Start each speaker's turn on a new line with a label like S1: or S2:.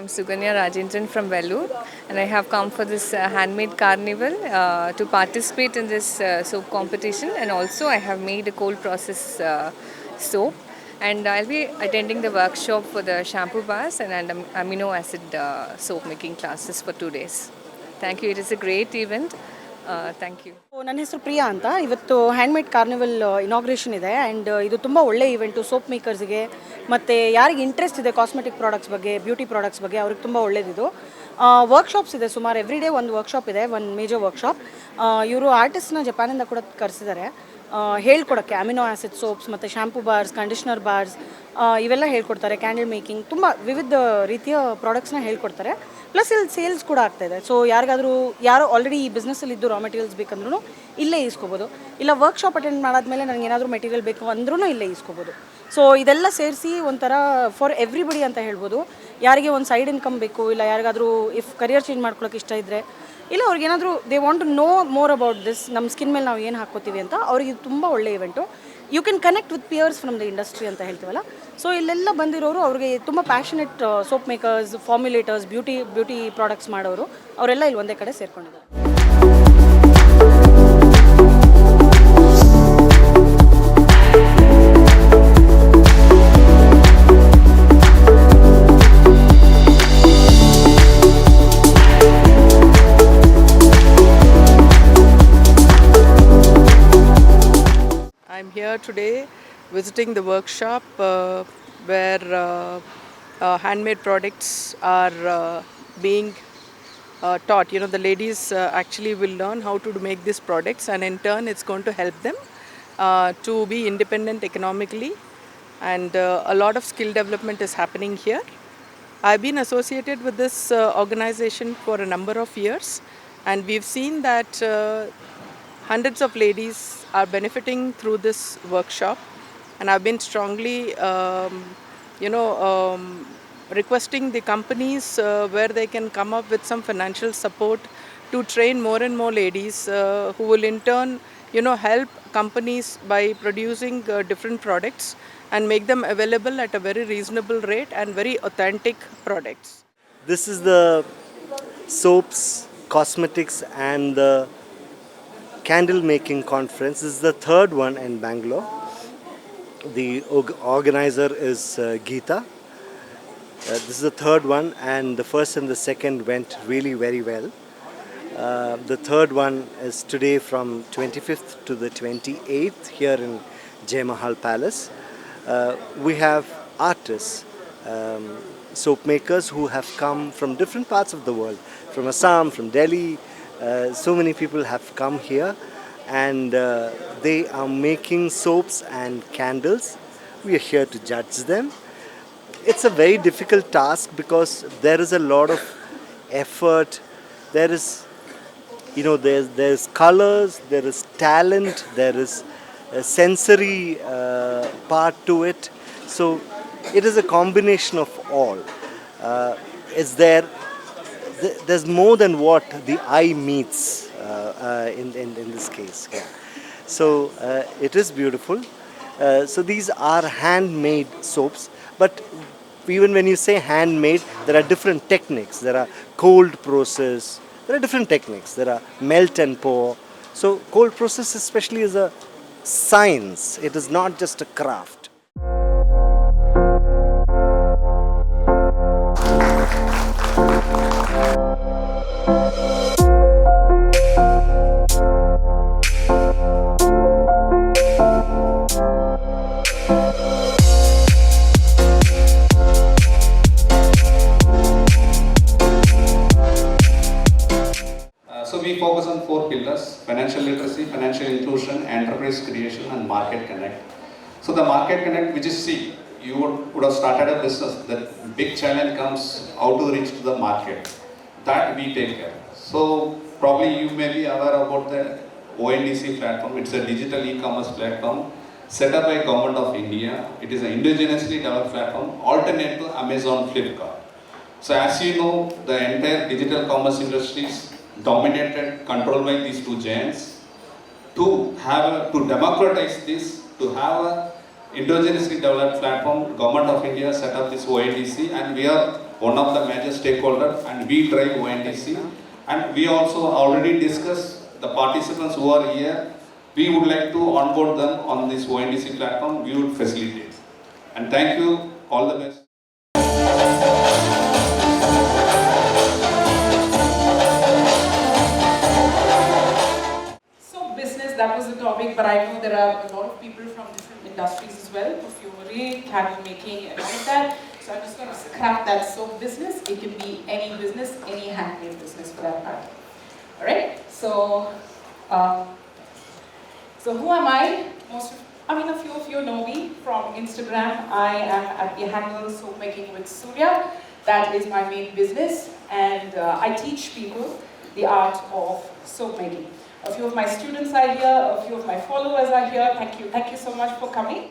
S1: I'm Suganya Rajendran from Vellore, and I have come for this uh, handmade carnival uh, to participate in this uh, soap competition. And also, I have made a cold process uh, soap, and I'll be attending the workshop for the shampoo bars and, and am- amino acid uh, soap making classes for two days. Thank you. It is a great event. Uh, you.
S2: ನನ್ನ ಹೆಸರು ಪ್ರಿಯಾ ಅಂತ. ಇವತ್ತು handmade carnival inauguration ಇದೆ. And ಇದು ತುಂಬ ಒಳ್ಳೆ event soap ಮೇಕರ್ಸ್ಗೆ ಮತ್ತು ಯಾರಿಗೆ ಇಂಟ್ರೆಸ್ಟ್ ಇದೆ ಕಾಸ್ಮೆಟಿಕ್ ಪ್ರಾಡಕ್ಟ್ಸ್ ಬಗ್ಗೆ ಬ್ಯೂಟಿ ಪ್ರಾಡಕ್ಟ್ಸ್ ಬಗ್ಗೆ ಅವ್ರಿಗೆ ತುಂಬ ಒಳ್ಳೇದಿದು ವರ್ಕ್ಶಾಪ್ಸ್ ಇದೆ ಸುಮಾರು. ಎವ್ರಿ ಡೇ ಒಂದು ವರ್ಕ್ಶಾಪ್ ಇದೆ ಒಂದು ಮೇಜರ್ ವರ್ಕ್ಶಾಪ್ ಇವರು ಆರ್ಟಿಸ್ಟ್ನ ಜಪಾನಿಂದ ಕೂಡ ಕರೆಸಿದ್ದಾರೆ ಹೇಳ್ಕೊಡೋಕ್ಕೆ. ಅಮಿನೋ ಆ್ಯಸಿಡ್ ಸೋಪ್ಸ್ ಮತ್ತು ಶ್ಯಾಂಪು ಬಾರ್ಸ್ ಕಂಡೀಷ್ನರ್ ಬಾರ್ಸ್ ಇವೆಲ್ಲ ಹೇಳ್ಕೊಡ್ತಾರೆ ಕ್ಯಾಂಡಲ್ ಮೇಕಿಂಗ್ ತುಂಬ ವಿವಿಧ ರೀತಿಯ ಪ್ರಾಡಕ್ಟ್ಸ್ನ ಹೇಳ್ಕೊಡ್ತಾರೆ. ಪ್ಲಸ್ ಇಲ್ಲಿ ಸೇಲ್ಸ್ ಕೂಡ ಆಗ್ತಾ ಇದೆ. ಸೊ ಯಾರಿಗಾದರೂ, ಯಾರೋ ಆಲ್ರೆಡಿ ಈ ಬಿಸ್ನೆಸ್ಸಲ್ಲಿ ಇದ್ದು ರಾ ಮೆಟೀರಿಯಲ್ಸ್ ಬೇಕಂದ್ರೂ ಇಲ್ಲೇ ಇಸ್ಕೋಬೋದು ಇಲ್ಲ ವರ್ಕ್ಶಾಪ್ ಅಟೆಂಡ್ ಮಾಡಾದ್ಮೇಲೆ ನನಗೆ ಏನಾದರೂ ಮೆಟೀರಿಯಲ್ ಬೇಕು ಅಂದ್ರೂ ಇಲ್ಲೇ ಇಸ್ಕೋಬೋದು ಸೊ ಇದೆಲ್ಲ ಸೇರಿಸಿ ಒಂಥರ ಫಾರ್ ಎವ್ರಿಬಡಿ ಅಂತ ಹೇಳ್ಬೋದು. ಯಾರಿಗೆ ಒಂದು ಸೈಡ್ ಇನ್ಕಮ್ ಬೇಕು, ಇಲ್ಲ ಯಾರಿಗಾದರೂ ಇಫ್ ಕರಿಯರ್ ಚೇಂಜ್ ಮಾಡ್ಕೊಳ್ಳೋಕೆ ಇಷ್ಟ ಇದ್ದರೆ ಇಲ್ಲ ಅವ್ರಿಗೆ ಏನಾದರೂ they want to know more about this ನಮ್ಮ ಸ್ಕಿನ್ ಮೇಲೆ ನಾವು ಏನು ಹಾಕೋತೀವಿ ಅಂತ, ಅವ್ರಿಗೆ ಇದು ತುಂಬ ಒಳ್ಳೆಯ event you can connect with peers from the industry ಅಂತ ಹೇಳ್ತೀವಲ್ಲ. ಸೊ ಇಲ್ಲೆಲ್ಲ ಬಂದಿರೋರು ಅವ್ರಿಗೆ ತುಂಬ passionate soap makers formulators beauty beauty products ಮಾಡೋರು, ಅವರೆಲ್ಲ ಇಲ್ಲಿ ಒಂದೇ ಕಡೆ ಸೇರ್ಕೊಂಡಿದ್ದಾರೆ.
S3: I'm here today visiting the workshop uh, where uh, uh, handmade products are uh, being uh, taught. You know, the ladies uh, actually will learn how to make these products, and in turn, it's going to help them to be independent economically. And a lot of skill development is happening here. I've been associated with this organization for a number of years, and we've seen that hundreds of ladies are benefiting through this workshop. And I've been strongly, um, you know, um, requesting the companies uh, where they can come up with some financial support to train more and more ladies uh, who will in turn, you know, help companies by producing uh, different products and make them available at a very reasonable rate and very authentic products.
S4: This is the soaps, cosmetics, and the candle making conference. This is the third one in Bangalore. The org- organizer is uh, Geeta. Uh, this is the third one, and the first and the second went really very well. Uh, the third one is today from 25th to the 28th here in Jai Mahal Palace. Uh, we have artists, um, soap makers who have come from different parts of the world, from Assam, from Delhi. Uh, so many people have come here and uh, they are making soaps and candles. We are here to judge them. It's a very difficult task because there is a lot of effort. There is you know there's there's colors there is talent there is a sensory uh, part to it. So it is a combination of all. Uh, is there th- there's more than what the eye meets uh, uh, in, in, in this case yeah. so uh, it is beautiful. Uh, so these are handmade soaps but even when you say handmade there are different techniques. There are cold process there are different techniques. There are melt and pour. So cold process especially is a science. It is not just a craft
S5: financial literacy, financial inclusion, enterprise creation and market connect. So the market connect, which is see, you would, would have started a business, the big challenge comes how to reach to the market. That we take care. So probably you may be aware about the ONDC platform. It's a digital e-commerce platform set up by Government of India. It is an indigenously developed platform alternate to Amazon Flipkart. So as you know, the entire digital commerce industry is dominated, controlled by these two giants. To have a, to democratize this, to have a indigenously developed platform, Government of India set up this ONDC and we are one of the major stakeholders and we drive ONDC. And we also already discussed the participants who are here, we would like to onboard them on this ONDC platform, we would facilitate. And thank you, all the best.
S6: Topic, but I know there are a lot of people from different industries as well, perfumery, candle making, and all that. So I'm just going to scrap that soap business. It can be any business, any handmade business for that matter. All right. So, um, so who am I? Most, of, I mean, a few of you know me from Instagram. I am at the handle soap making with Surya. That is my main business, and uh, I teach people the art of soap making. A few of my students are here, a few of my followers are here. Thank you, thank you so much for coming.